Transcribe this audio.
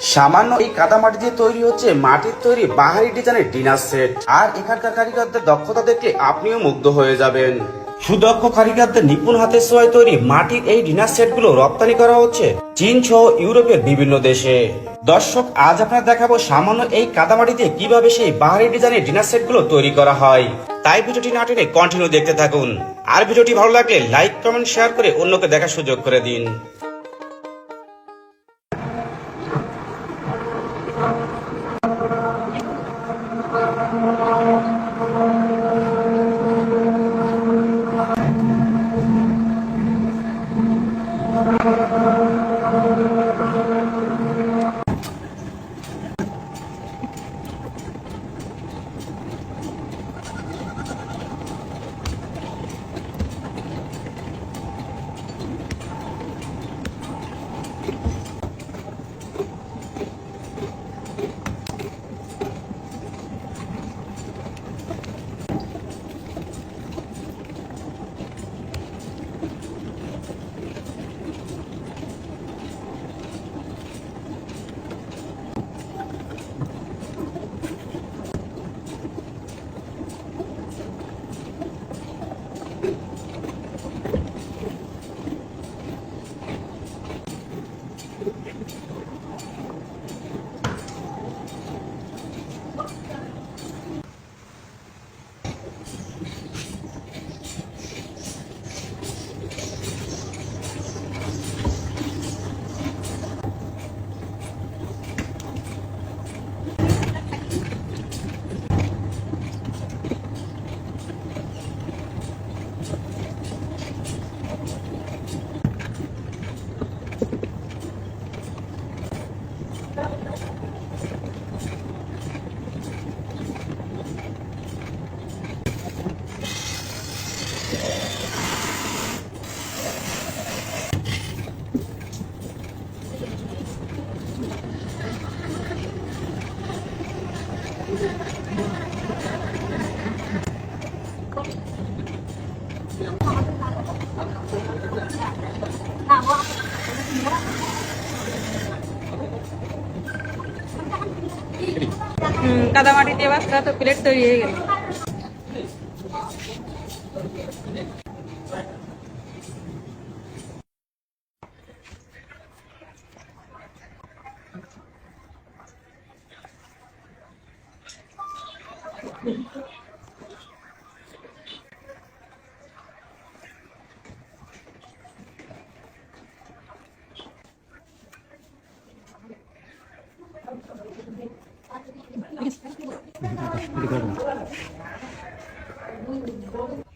সামান্য এই কাদামাটি দিয়ে তৈরি হচ্ছে মাটির তৈরি বাহারি ডিজাইনের ডিনার সেট। আর এখানকার কারিগরদের দক্ষতা দেখে আপনিও মুগ্ধ হয়ে যাবেন। সুদক্ষ কারিগরদের নিপুণ হাতের ছোঁয়ায় তৈরি মাটির এই ডিনার সেটগুলো রপ্তানি করা হচ্ছে চীন সহ ইউরোপের বিভিন্ন দেশে। দর্শক, আজ আপনার দেখাবো সামান্য এই কাদামাটিতে কীভাবে সেই বাহারি ডিজাইনের ডিনার সেটগুলো তৈরি করা হয়। তাই ভিডিওটি না টেনে কন্টিনিউ দেখতে থাকুন। আর ভিডিওটি ভালো লাগলে লাইক কমেন্ট শেয়ার করে অন্যকে দেখার সুযোগ করে দিন। Thank you. কাদা মাটি দিয়ে বাসটা তো প্লেট তৈরি হয়ে গেল Thank you. すごい。